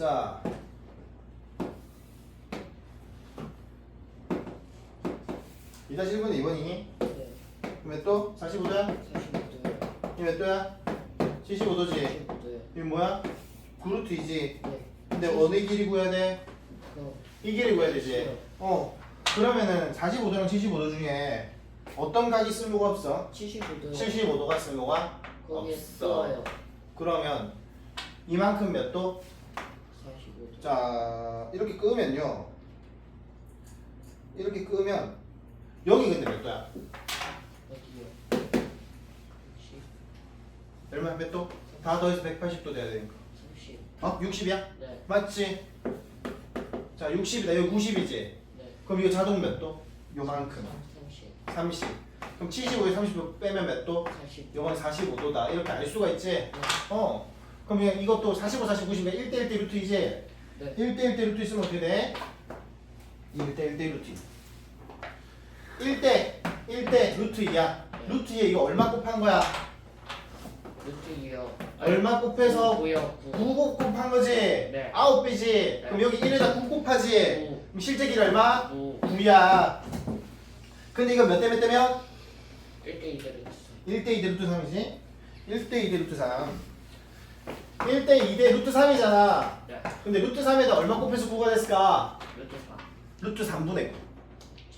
자. 이 다시 1분의 2번이니? 네. 몇 도? 45도야? 45도요. 이몇 도야? 75도지? 75도요. 이거 뭐야? 구루트이지? 네. 근데 어느 길이 구해야 돼? 그럼 이 길이 구해야 되지? 어 그러면은 45도랑 75도 중에 어떤 각이 쓸모가 없어? 75도요. 75도가 쓸모가 거기에 없어. 써요. 그러면 이만큼 몇 도? 45도. 자 이렇게 끄면요 이렇게 끄면 여기 근데 몇 도야? 어디요? 60, 얼마 몇 도? 다 더해서 180도 돼야 되니까 30. 어? 60이야? 네. 맞지? 자 60이다 여기 90이지? 네. 그럼 이거 자동 몇 도? 요만큼 30. 30 그럼 75에 30도 빼면 몇 도? 40. 요건 45도다 이렇게 알 수가 있지? 네. 어 그럼 그냥 이것도 45, 40, 90에 1대 1대 루트이지? 네. 1대 1대 루트 있으면 어떻게 돼? 1대 1대 루트 1대 1대 루트 2야 루트 2에 이거 얼마 곱한 거야? 루트이요. 얼마 곱해서 9요. 9 곱- 곱한 거지? 네. 9배지? 그럼 여기 1에다 9 곱하지? 9. 그럼 실제 길 얼마? 9. 9야 근데 이거 몇 대 몇 대면? 1대 2대 루트. 1대 2대 루트 3이지? 1대 2대 루트 3 1대 2대 루트 3이잖아 네. 근데 루트 3에다 얼마 곱해서 9가 됐을까? 루트 4. 루트 3분의 9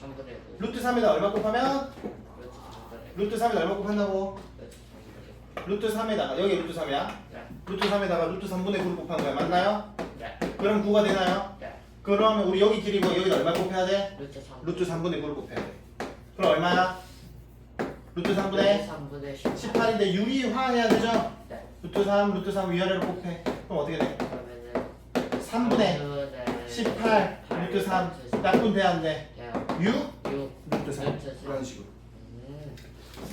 3분의 9. 루트 3에다 얼마 곱하면? 루트 3분의 9. 루트 3에다 얼마 곱한다고? 루트 3분의 9. 루트 3에다가 여기 루트 3이야 네. 루트 3에다가 루트 3분의 9를 곱한 거야 맞나요? 네. 그럼 9가 되나요? 네. 그러면 우리 여기 길이고 여기다 얼마 곱해야 돼? 루트 3. 루트 3분의 9를 곱해야 돼 그럼 얼마야? 루트 3분의 3분의 18. 18인데 유리화해야 되죠? 네. 루트 3, 루트 3 위아래로 곱해 그럼 어떻게 돼? 그러면은 3분의 18 루트 3 약분 돼야 안 돼? 돼요. 6 6 루트 3 루트 삼. 그런 식으로